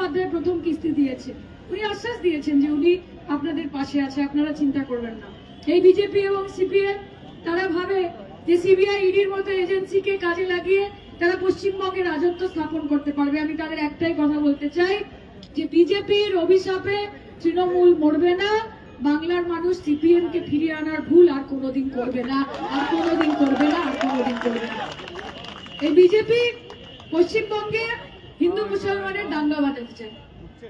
বন্দ্যোপাধ্যায় প্রথম কিস্তি দিয়েছে উনি আশ্বাস দিয়েছেন যে উনি আপনাদের পাশে আছে, আপনারা চিন্তা করবেন না। এই বিজেপি এবং সিপিএম, তারা ভাবে যে সিবিআই ইডির মতো এজেন্সিকে কাজে লাগিয়ে তারা পশ্চিমবঙ্গে রাজত্ব স্থাপন করতে পারবে। আমি তাদের একটাই কথা বলতে চাই যে বিজেপির অভিশাপে তৃণমূল মরবে না, বাংলার মানুষ সিপিএম কে ফিরিয়ে আনার ভুল আর কোনোদিন করবে না, আর কোনোদিন করবে না, আর কোনোদিন করবে না। এই বিজেপি পশ্চিমবঙ্গে হিন্দু, মুসলমানের দাঙ্গা চায়।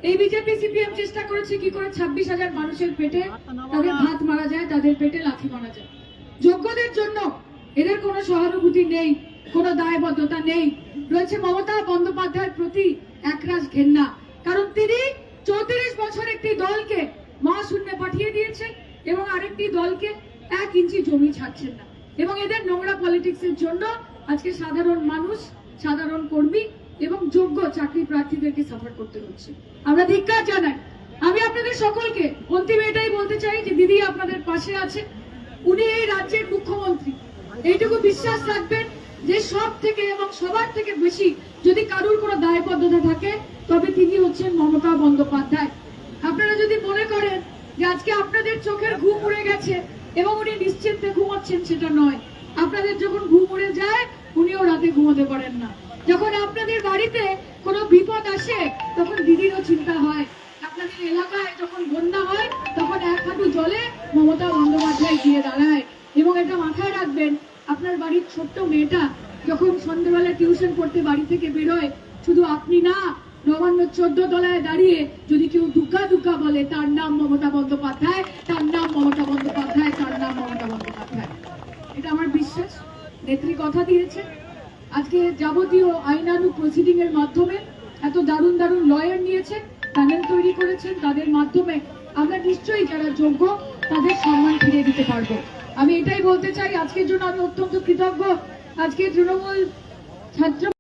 এই বিজেপি সিপিএম চেষ্টা করেছে কি করে ছাব্বিশ হাজার মানুষের পেটে তাদের ভাত মারা যায়, তাদের পেটে লাথি মারা যায়। যোগ্যদের জন্য এদের কোনো সহানুভূতি নেই, কোনো দায়বদ্ধতা নেই। রয়েছে মমতা বন্দ্যোপাধ্যায়ের প্রতি একরাশ ঘেন্না। কারণ তিনি চৌত্রিশ বছর একটি দলকে মহাশূন্যে পাঠিয়ে দিয়েছেন এবং আরেকটি দলকে এক ইঞ্চি জমি ছাড়ছেন না। এবং এদের নোংরা পলিটিক্সের জন্য আজকে সাধারণ মানুষ, সাধারণ কর্মী এবং যোগ্য চাকরি প্রার্থীদেরকে সাফার করতে হচ্ছে। আমরা ধিক্কার জানাই। আমি আপনাদের সকলকে অন্তিম এটাই বলতে চাই যে দিদি আপনাদের পাশে আছে। উনি এই রাজ্যের মুখ্যমন্ত্রী। এইটুকু বিশ্বাস রাখবেন যে সব থেকে এবং সবার থেকে বেশি যদি কারুর কোনো দায়বদ্ধতা থাকে, তবে তিনি হচ্ছেন মমতা বন্দ্যোপাধ্যায়। আপনারা যদি মনে করেন যে আজকে আপনাদের চোখের ঘুম উড়ে গেছে এবং উনি নিশ্চিন্তে ঘুমাচ্ছেন, সেটা নয়। আপনাদের যখন ঘুম উড়ে যায়, উনিও রাতে ঘুমোতে পারেন না। যখন আপনাদের বাড়িতে কোনো বিপদ আসে, তখন দিদিরও চিন্তা হয়। আপনাদের এলাকায় যখন বন্যা হয়, তখন এক হাঁটু জলে মমতা বন্দ্যোপাধ্যায় গিয়ে দাঁড়ায় এবং এটা মাথায় রাখবেন, আপনার বাড়ির ছোট্ট মেয়েটা যখন সন্ধ্যেবেলা টিউশন পড়তে বাড়ি থেকে বেরোয়, শুধু আপনি না, নবান্ন চোদ্দ তলায় দাঁড়িয়ে যদি কেউ দুগ্গা দুগ্গা বলে, তার নাম মমতা বন্দ্যোপাধ্যায় তার নাম মমতা বন্দ্যোপাধ্যায় তার নাম মমতা বন্দ্যোপাধ্যায় এটা আমার বিশ্বাস নেত্রী কথা দিয়েছে আজকে যাবতীয় আইনানু প্রসিডিং এর মাধ্যমে এত দারুণ দারুণ লয়ার নিয়েছেন প্যানেল তৈরি করেছেন, তাদের মাধ্যমে আমরা নিশ্চয়ই যারা যোগ্য তাদের সম্মান ফিরিয়ে দিতে পারব। আমি এটাই বলতে চাই, আজকের জন্য আমি অত্যন্ত কৃতজ্ঞ। আজকে তৃণমূল ছাত্র